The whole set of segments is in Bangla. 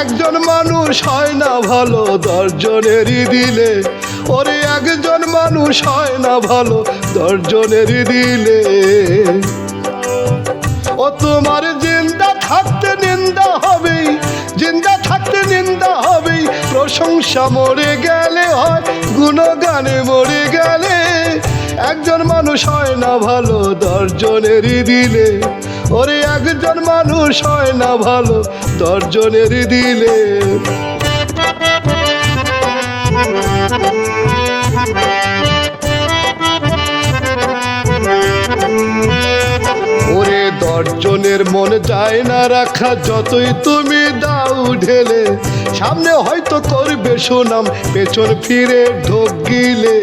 একজন মানুষ হয় না ভালো, দশজনেরই দিলে। ওরে একজন মানুষ হয় না ভালো, দশজনেরই দিলে। ও তোমার জিন্দা থাকতে নিন্দা হবেই, জিন্দা থাকতে নিন্দা হবেই। প্রশংসা মরে গেলে হয়, গুণগানে মরে গেলে। একজন মানুষ হয় না ভালো, দশজনেরই দিলে। ওরে একজন মানুষ হয় না ভালো দশজনেরই দিলে। ওরে দশজনের মন যায় না রাখা, যতই তুমি দাও ঢেলে। সামনে হয়তো করবে সুনাম, পেছন ফিরে ঢোক গিলে।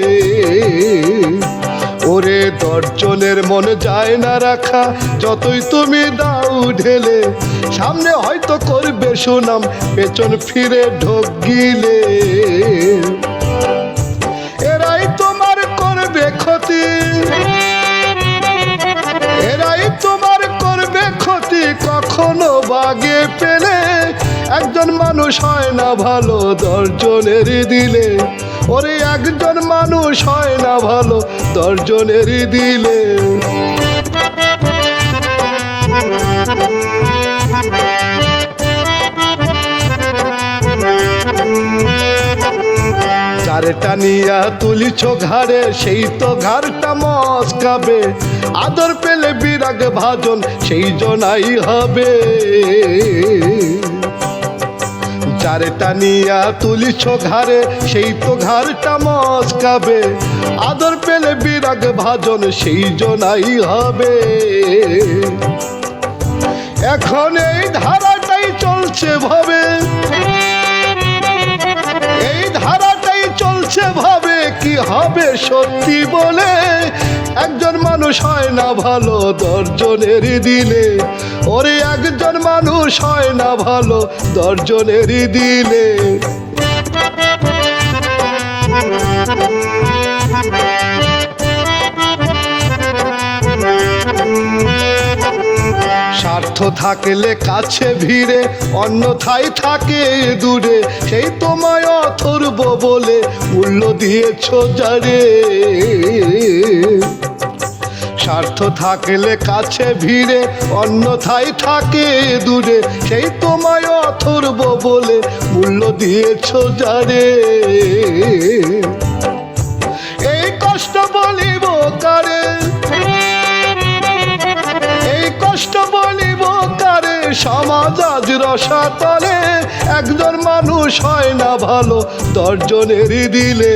ওরে দর্জনের মন যায় না রাখা, যতই তুমি দাও ঢেলে। সামনে হয়তো করবে সুনাম, পেছন ফিরে ঢোক গিলে এরাই তোমার করবে ক্ষতি। এরাই তোমার করবে ক্ষতি, কখনো বাগে পেলে একজন মানুষ হয় না ভালো দশজনের দিলে। ওরে একজন মানুষ হয় না ভালো, দশজনের দিলে। যারে টানিয়া তুলিছ ঘাড়ে, সেই তো ঘাড়টা মস্কাবে। আদর পেলে বিরাগ ভাজন, সেই জনাই হবে। যারে টানিয়া তুলিছ ঘাড়ে, সেই তো ঘাড়টা মস্কাবে আদর পেলে বিরাগ ভাজন, সেই জনাই হবে। এখন এই ধারাটাই চলছে ভাবে। এই ধারাটাই চলছে ভাবে, কি হবে সত্যি বলে? একজন মানুষ হয় না ভালো দশজনের দিলে। ওরে একজন মানুষ হয় না ভালো দশজনের দিলে। স্বার্থ থাকলে কাছে ভিড়ে, অন্যথায় থাকে দূরে। সেই তোমায় অথর্ব বলে মূল্য দিয়েছ যারে। স্বার্থ থাকলে কাছে ভিড়ে, অন্যথায় থাকে দূরে। সেই তোমায় অথর্ব বলে মূল্য দিয়েছ যারে। এই কষ্ট বলিব কারে? এই কষ্ট বলিব কারে? সমাজ আজ রসাতলে একজন মানুষ হয় না ভালো, দশজনেরই দিলে।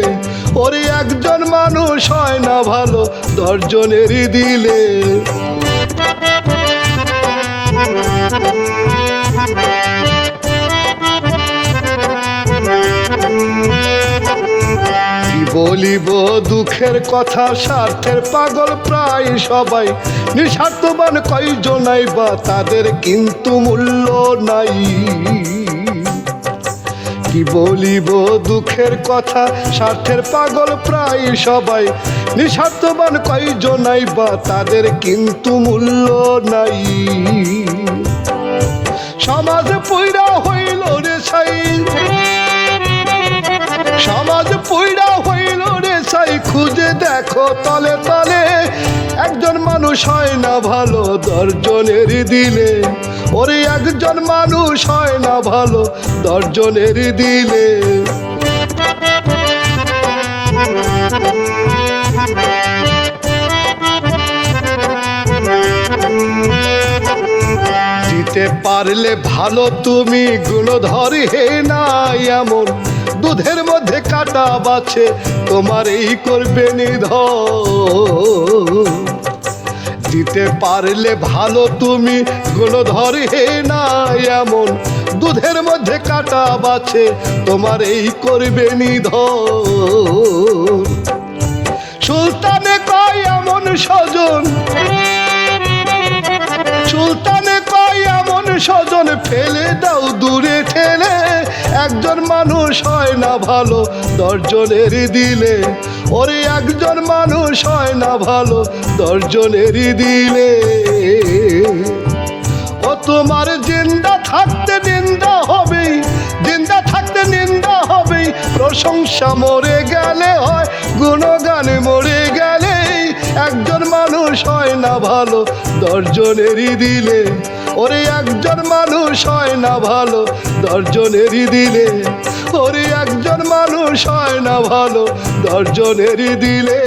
ওরে একজন মানুষ হয় না ভালো দশজনেরই দিলে। বলিব দুঃখের কথা, স্বার্থের পাগল প্রায় সবাই। নিঃস্বার্থবান কয়জনাই বা তাদের কিন্তু মূল্য নাই। কি বলিব দুঃখের কথা? স্বার্থের পাগল প্রায় সবাই। নিঃস্বার্থবান কয়জনাই বা তাদের কিন্তু মূল্য নাই। সমাজ মানুষ হয় না ভালো দশজনের দিলে। ওরে একজন মানুষ হয় না ভালো দশজনের দিলে। দিতে পারলে ভালো, তুমি গুণধর হে না এমন। দুধের মধ্যে কাটা বাছে, তোমার এই করবে নিধন। দিতে পারলে ভালো তুমি। গুণধর হে না এমন, দুধের মধ্যে কাটা বাছে, তোমার এই করবে নিধন। সুলতানে কয় এমন স্বজন, সুলতানে কয় এমন স্বজন, ফেলে দাও দূরে মানুষ হয় না ভালো, দশজনের দিলে। ওরে একজন মানুষ হয় না ভালো, দশজনের দিলে। ও তোমার জিন্দা থাকতে নিন্দা হবে জিন্দা থাকতে নিন্দা হবে প্রশংসা মরে গেলে হয়, গুণগান মরে গেলে একজন মানুষ হয় না ভালো, দশজনের দিলে। ওরে একজন মানুষ হয় না ভালো দশজনেরই দিলে। একজন মানুষ হয় না ভালো দশজনেরই দিলে